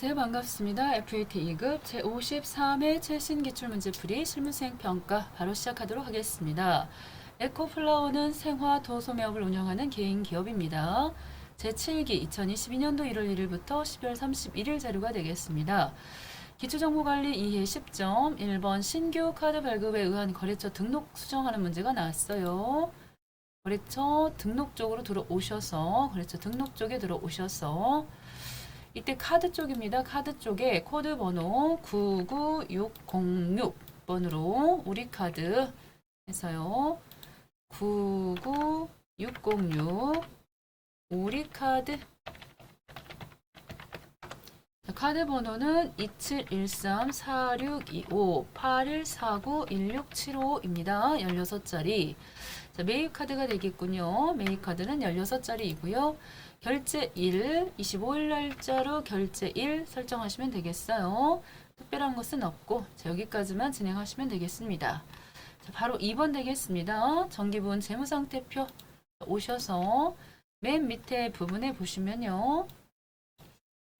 안녕하세요. 반갑습니다. FAT 2급 제53회 최신 기출문제 풀이 실무수행 평가 바로 시작하도록 하겠습니다. 에코플라워는 생화 도소매업을 운영하는 개인 기업입니다. 제7기 2022년도 1월 1일부터 12월 31일 자료가 되겠습니다. 기초정보관리 이해 10점 1번 신규 카드 발급에 의한 거래처 등록 수정하는 문제가 나왔어요. 거래처 등록 쪽으로 들어오셔서 거래처 등록 쪽에 들어오셔서 이때 카드 쪽입니다. 카드 쪽에 코드 번호 99606번으로 우리 카드 해서요. 99606 우리 카드 자, 카드 번호는 2713-4625-8149-1675입니다. 16자리. 자, 매입 카드가 되겠군요. 매입 카드는 16자리이고요. 결제 1, 25일 날짜로 결제 1 설정하시면 되겠어요. 특별한 것은 없고 자, 여기까지만 진행하시면 되겠습니다. 자, 바로 2번 되겠습니다. 정기분 재무상태표 오셔서 맨 밑에 부분에 보시면요.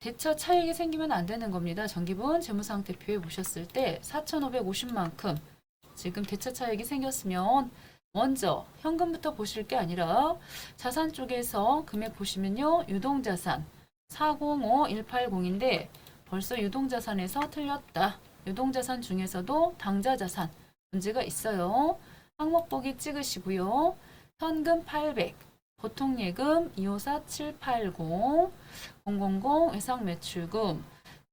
대차 차익이 생기면 안 되는 겁니다. 정기분 재무상태표에 보셨을 때 4,550만큼 지금 대차 차익이 생겼으면 먼저 현금부터 보실 게 아니라 자산 쪽에서 금액 보시면요. 유동자산 405180인데 벌써 유동자산에서 틀렸다. 유동자산 중에서도 당자자산 문제가 있어요. 항목 보기 찍으시고요. 현금 800, 보통 예금 254780, 000 외상 매출금,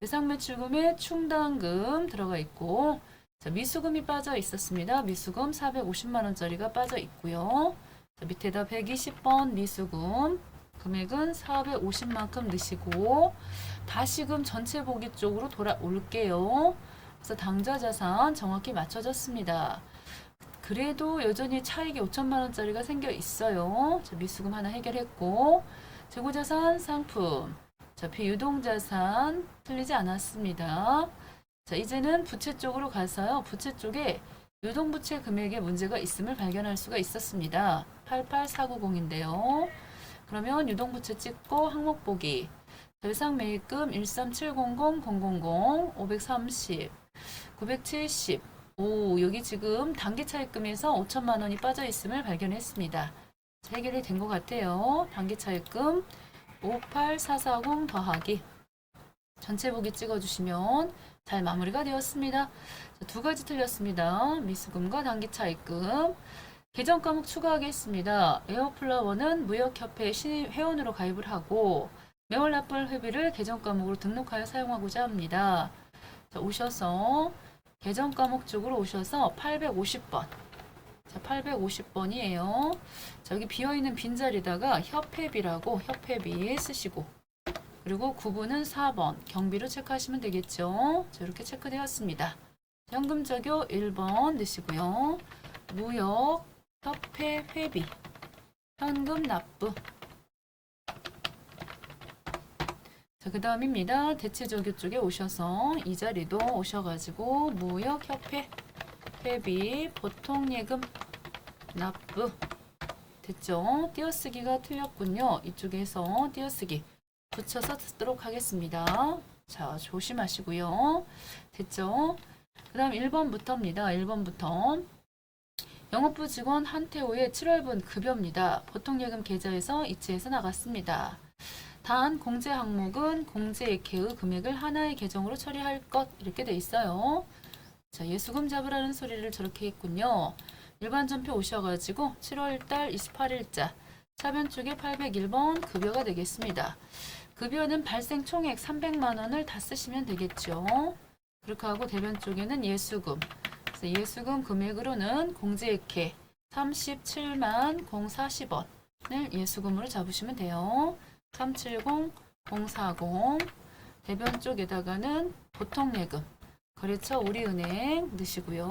외상 매출금에 충당금 들어가 있고 자, 미수금이 빠져 있었습니다. 미수금 450만 원짜리가 빠져 있고요. 자, 밑에다 120번 미수금 금액은 450만큼 넣으시고 다시금 전체 보기 쪽으로 돌아올게요. 그래서 당좌 자산 정확히 맞춰졌습니다. 그래도 여전히 차익이 5천만 원짜리가 생겨 있어요. 자, 미수금 하나 해결했고 재고자산 상품 자, 비유동자산 틀리지 않았습니다. 자, 이제는 부채 쪽으로 가서요. 부채 쪽에 유동부채 금액에 문제가 있음을 발견할 수가 있었습니다. 88490인데요. 그러면 유동부채 찍고 항목 보기. 대상 매입금 13700000 530 970 오, 여기 지금 단기 차입금에서 5천만 원이 빠져 있음을 발견했습니다. 자, 해결이 된 것 같아요. 단기 차입금 58440 더하기 전체 보기 찍어주시면 잘 마무리가 되었습니다. 자, 두 가지 틀렸습니다. 미수금과 단기 차입금. 계정 과목 추가하겠습니다. 에어플라워는 무역협회 신입 회원으로 가입을 하고 매월 납부할 회비를 계정 과목으로 등록하여 사용하고자 합니다. 자, 오셔서 계정 과목 쪽으로 오셔서 850번. 자, 850번이에요. 자, 여기 비어있는 빈자리다가 협회비라고 협회비 쓰시고 그리고 구분은 4번 경비로 체크하시면 되겠죠. 자, 이렇게 체크되었습니다. 현금 적용 1번 넣으시고요. 무역 협회 회비 현금 납부 자, 그 다음입니다. 대체적유 쪽에 오셔서 이 자리도 오셔가지고 무역 협회 회비 보통 예금 납부 됐죠? 띄어쓰기가 틀렸군요. 이쪽에서 띄어쓰기 붙여서 쓰도록 하겠습니다. 자, 조심하시고요. 됐죠? 그 다음 1번부터입니다. 1번부터. 영업부 직원 한태호의 7월분 급여입니다. 보통예금 계좌에서 이체해서 나갔습니다. 단 공제 항목은 공제액회의 금액을 하나의 계정으로 처리할 것 이렇게 돼 있어요. 자, 예수금 잡으라는 소리를 저렇게 했군요. 일반 전표 오셔가지고 7월달 28일자 차변 쪽에 801번 급여가 되겠습니다. 급여는 발생 총액 300만 원을 다 쓰시면 되겠죠. 그렇게 하고 대변 쪽에는 예수금. 그래서 예수금 금액으로는 공제액회 37만 040원을 예수금으로 잡으시면 돼요. 370 040 대변 쪽에다가는 보통 예금 거래처 우리은행 넣으시고요.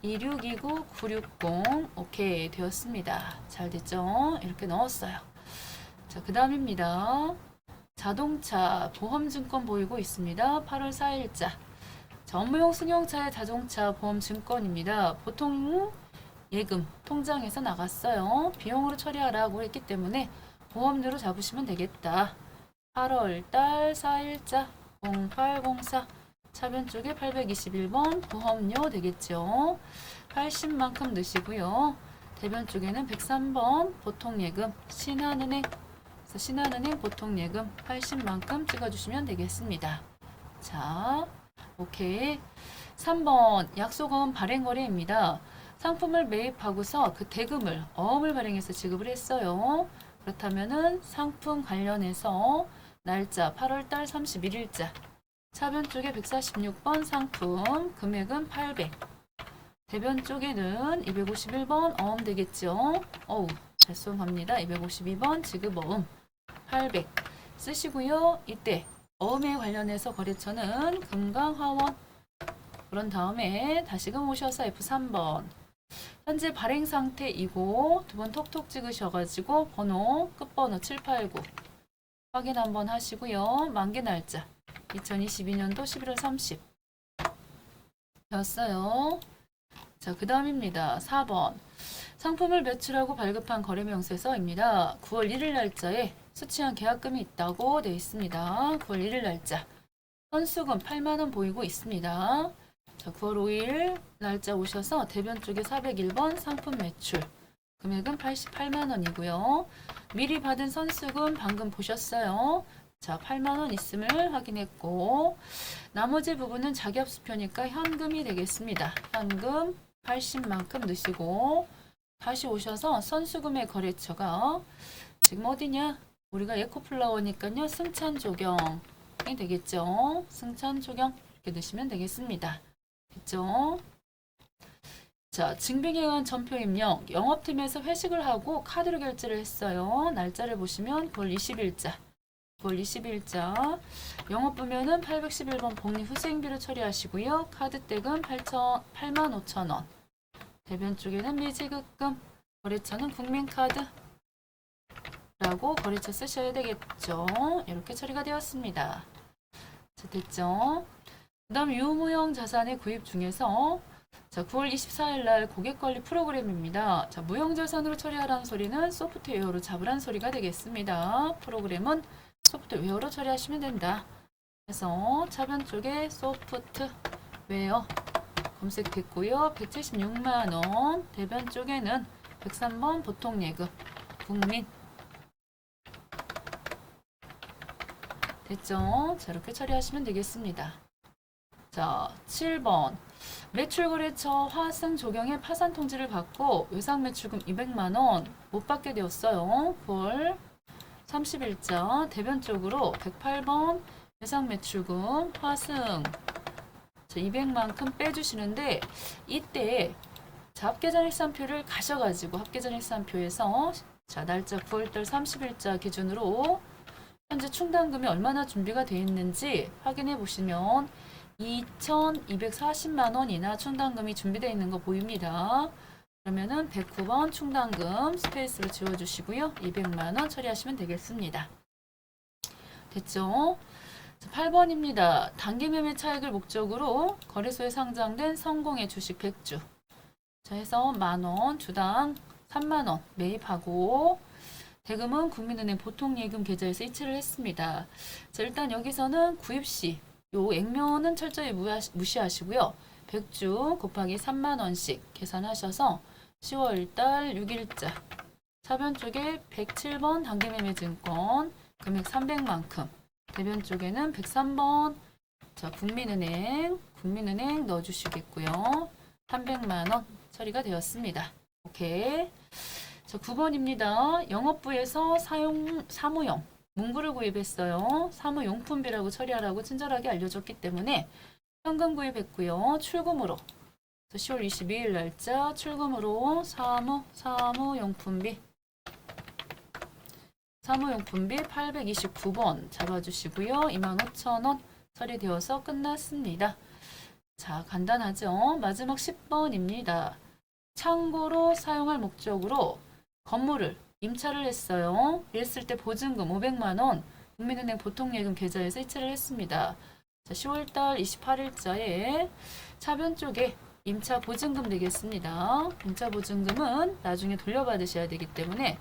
2629 960 오케이 되었습니다. 잘 됐죠? 이렇게 넣었어요. 자, 그 다음입니다. 자동차 보험증권 보이고 있습니다. 8월 4일자. 자, 업무용 승용차의 자동차 보험증권입니다. 보통 예금 통장에서 나갔어요. 비용으로 처리하라고 했기 때문에 보험료로 잡으시면 되겠다. 8월 달 4일자 0804 차변 쪽에 821번 보험료 되겠죠. 80만큼 넣으시고요. 대변 쪽에는 103번 보통예금 신한은행 그래서 신한은행 보통 예금 80만큼 찍어주시면 되겠습니다. 자, 오케이. 3번 약속은 발행거래입니다. 상품을 매입하고서 그 대금을 어음을 발행해서 지급을 했어요. 그렇다면은 상품 관련해서 날짜 8월달 31일자 차변 쪽에 146번 상품 금액은 800 대변 쪽에는 251번 어음 되겠죠. 어우 죄송합니다. 252번 지급 어음 800 쓰시고요. 이때 어음에 관련해서 거래처는 금강화원 그런 다음에 다시금 오셔서 F3번 현재 발행 상태이고 두 번 톡톡 찍으셔가지고 번호 끝번호 789 확인 한번 하시고요. 만기 날짜 2022년도 11월 30 였어요. 자, 그 다음입니다. 4번. 상품을 매출하고 발급한 거래 명세서입니다. 9월 1일 날짜에 수취한 계약금이 있다고 되어 있습니다. 9월 1일 날짜. 선수금 8만원 보이고 있습니다. 자, 9월 5일 날짜 오셔서 대변 쪽에 401번 상품 매출. 금액은 88만원이고요. 미리 받은 선수금 방금 보셨어요. 자, 8만원 있음을 확인했고, 나머지 부분은 자기합수표니까 현금이 되겠습니다. 현금 80만큼 넣으시고, 다시 오셔서 선수금의 거래처가 지금 어디냐? 우리가 에코플라워니까요. 승찬 조경이 되겠죠. 승찬 조경 이렇게 넣으시면 되겠습니다. 됐죠? 자, 증빙에 의한 전표 입력. 영업팀에서 회식을 하고 카드로 결제를 했어요. 날짜를 보시면 9월 20일자. 9월 20일자. 영업 보면은 811번 복리 후수행비를 처리하시고요. 카드 댁은 8천, 8만 5천 원. 대변 쪽에는 미지급금. 거래처는 국민카드. 라고 거래처 쓰셔야 되겠죠. 이렇게 처리가 되었습니다. 자, 됐죠? 그 다음 유무형 자산의 구입 중에서 자, 9월 24일 날 고객 관리 프로그램입니다. 자, 무형 자산으로 처리하라는 소리는 소프트웨어로 잡으라는 소리가 되겠습니다. 프로그램은 소프트웨어로 처리하시면 된다. 그래서 차변 쪽에 소프트웨어 검색됐고요. 176만 원. 대변 쪽에는 103번 보통 예금 국민 됐죠? 자, 이렇게 처리하시면 되겠습니다. 자, 7번. 매출거래처 화승 조경의 파산 통지를 받고 외상 매출금 200만 원 못 받게 되었어요. 9월 30일자 대변 쪽으로 108번 외상 매출금 화승 자, 200만큼 빼주시는데 이때 자, 합계전 일산표를 가셔가지고 합계전 일산표에서 자 날짜 9월달 30일자 기준으로 현재 충당금이 얼마나 준비가 되어 있는지 확인해 보시면 2,240만 원이나 충당금이 준비되어 있는 거 보입니다. 그러면은 109번 충당금 스페이스로 지워주시고요. 200만 원 처리하시면 되겠습니다. 됐죠? 8번입니다. 단기 매매 차익을 목적으로 거래소에 상장된 성공의 주식 100주. 자, 해서 만원, 주당 3만원 매입하고 대금은 국민은행 보통 예금 계좌에서 이체를 했습니다. 자, 일단 여기서는 구입 시 요 액면은 철저히 무시하시고요. 100주 곱하기 3만 원씩 계산하셔서 10월 달 6일자 차변 쪽에 107번 단기매매증권 금액 300만큼 대변 쪽에는 103번 자 국민은행 국민은행 넣어주시겠고요. 300만 원 처리가 되었습니다. 오케이. 자 9번입니다. 영업부에서 사용 사무용 문구를 구입했어요. 사무용품비라고 처리하라고 친절하게 알려줬기 때문에 현금 구입했고요. 출금으로 10월 22일 날짜 출금으로 사무 사무용품비 사무용품비 829번 잡아주시고요. 25,000원 처리되어서 끝났습니다. 자 간단하죠. 마지막 10번입니다. 창고로 사용할 목적으로 건물을 임차를 했어요. 이랬을 때 보증금 500만 원 국민은행 보통예금 계좌에서 이체를 했습니다. 자, 10월달 28일자에 차변 쪽에 임차 보증금 되겠습니다. 임차 보증금은 나중에 돌려받으셔야 되기 때문에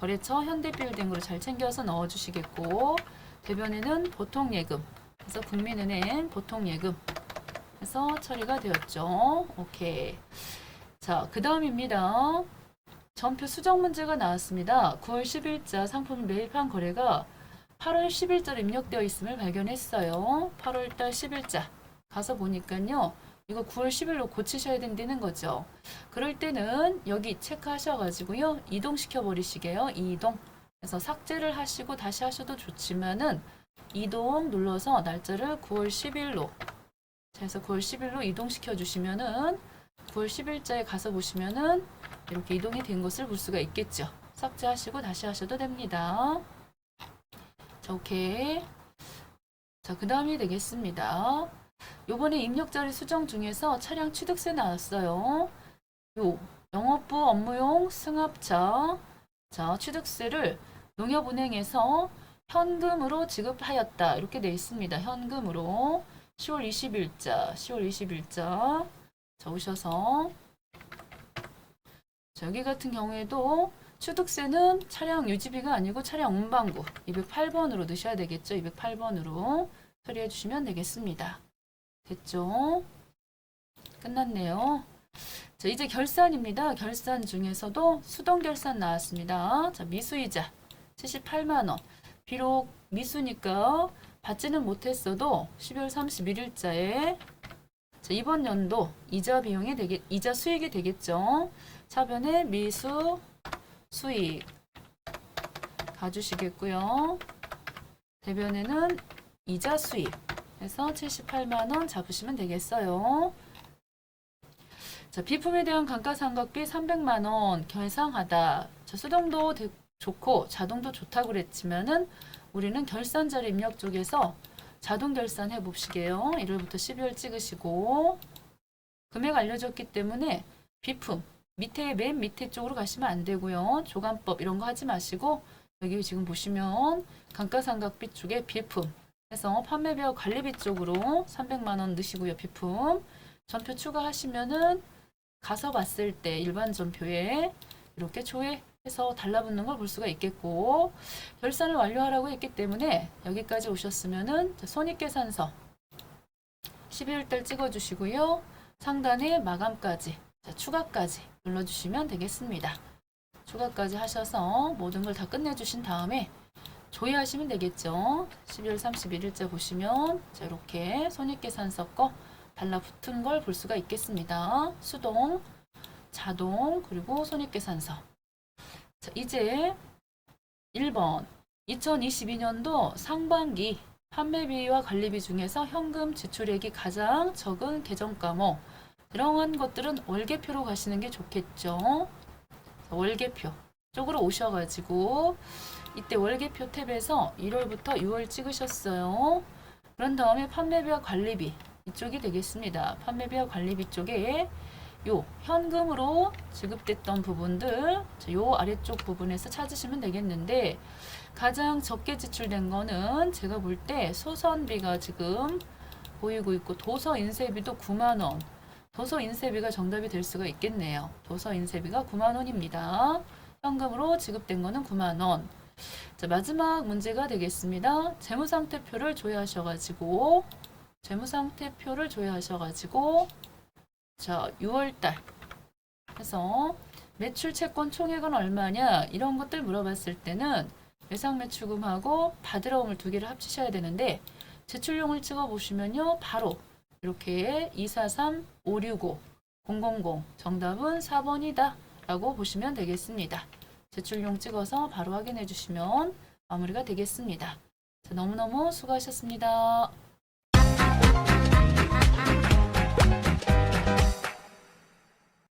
거래처 현대빌딩으로 잘 챙겨서 넣어주시겠고 대변에는 보통예금. 그래서 국민은행 보통예금. 해서 처리가 되었죠. 오케이. 자, 그 다음입니다. 전표 수정 문제가 나왔습니다. 9월 10일자 상품 매입한 거래가 8월 10일자로 입력되어 있음을 발견했어요. 8월달 10일자 가서 보니까요. 이거 9월 10일로 고치셔야 된다는 거죠. 그럴 때는 여기 체크하셔가지고요. 이동시켜 버리시게요. 이동. 그래서 삭제를 하시고 다시 하셔도 좋지만은 이동 눌러서 날짜를 9월 10일로 그래서 9월 10일로 이동시켜 주시면은 9월 10일자에 가서 보시면은 이렇게 이동이 된 것을 볼 수가 있겠죠. 삭제하시고 다시 하셔도 됩니다. 자, 오케이. 자, 그 다음이 되겠습니다. 요번에 입력자리 수정 중에서 차량 취득세 나왔어요. 요, 영업부 업무용 승합차. 자, 취득세를 농협은행에서 현금으로 지급하였다. 이렇게 돼 있습니다. 현금으로. 10월 20일자, 10월 20일자. 자, 오셔서. 자, 여기 같은 경우에도 취득세는 차량 유지비가 아니고 차량 운반구 208번으로 넣으셔야 되겠죠. 208번으로 처리해 주시면 되겠습니다. 됐죠? 끝났네요. 자, 이제 결산입니다. 결산 중에서도 수동 결산 나왔습니다. 자, 미수이자 78만 원. 비록 미수니까 받지는 못했어도 12월 31일자에 자, 이번 연도 이자 비용이 되겠 이자 수익이 되겠죠. 차변에 미수 수익 가주시겠고요. 대변에는 이자 수익 해서 78만 원 잡으시면 되겠어요. 자, 비품에 대한 감가상각비 300만 원 결상하다. 자, 수동도 되- 좋고 자동도 좋다고 그랬지만은 우리는 결산자료 입력 쪽에서 자동 결산해 봅시게요. 1월부터 12월 찍으시고 금액 알려줬기 때문에 비품 밑에 맨 밑에 쪽으로 가시면 안 되고요. 조간법 이런 거 하지 마시고 여기 지금 보시면 감가상각비 쪽에 비품 해서 판매비와 관리비 쪽으로 300만 원 넣으시고요. 비품 전표 추가하시면은 가서 봤을 때 일반 전표에 이렇게 조회해서 달라붙는 걸 볼 수가 있겠고 결산을 완료하라고 했기 때문에 여기까지 오셨으면은 자, 손익계산서 12월달 찍어주시고요. 상단에 마감까지 자, 추가까지 눌러주시면 되겠습니다. 추가까지 하셔서 모든 걸 다 끝내주신 다음에 조회하시면 되겠죠. 12월 31일자 보시면 자, 이렇게 손익계산서 거 달라붙은 걸 볼 수가 있겠습니다. 수동, 자동, 그리고 손익계산서. 자, 이제 1번 2022년도 상반기 판매비와 관리비 중에서 현금 지출액이 가장 적은 계정 과목 이러한 것들은 월계표로 가시는 게 좋겠죠. 자, 월계표 쪽으로 오셔가지고 이때 월계표 탭에서 1월부터 6월 찍으셨어요. 그런 다음에 판매비와 관리비 이쪽이 되겠습니다. 판매비와 관리비 쪽에 요 현금으로 지급됐던 부분들 자, 요 아래쪽 부분에서 찾으시면 되겠는데 가장 적게 지출된 거는 제가 볼 때 소선비가 지금 보이고 있고 도서 인쇄비도 9만 원. 도서 인쇄비가 정답이 될 수가 있겠네요. 도서 인쇄비가 9만 원입니다. 현금으로 지급된 거는 9만 원. 자, 마지막 문제가 되겠습니다. 재무상태표를 조회하셔 가지고 재무상태표를 조회하셔 가지고 자 6월 달 해서 매출 채권 총액은 얼마냐 이런 것들 물어봤을 때는 외상 매출금하고 받으러 온을 두 개를 합치셔야 되는데 제출용을 찍어 보시면요 바로 이렇게 243 565 000 정답은 4번이다 라고 보시면 되겠습니다. 제출용 찍어서 바로 확인해 주시면 마무리가 되겠습니다. 자, 너무너무 수고하셨습니다.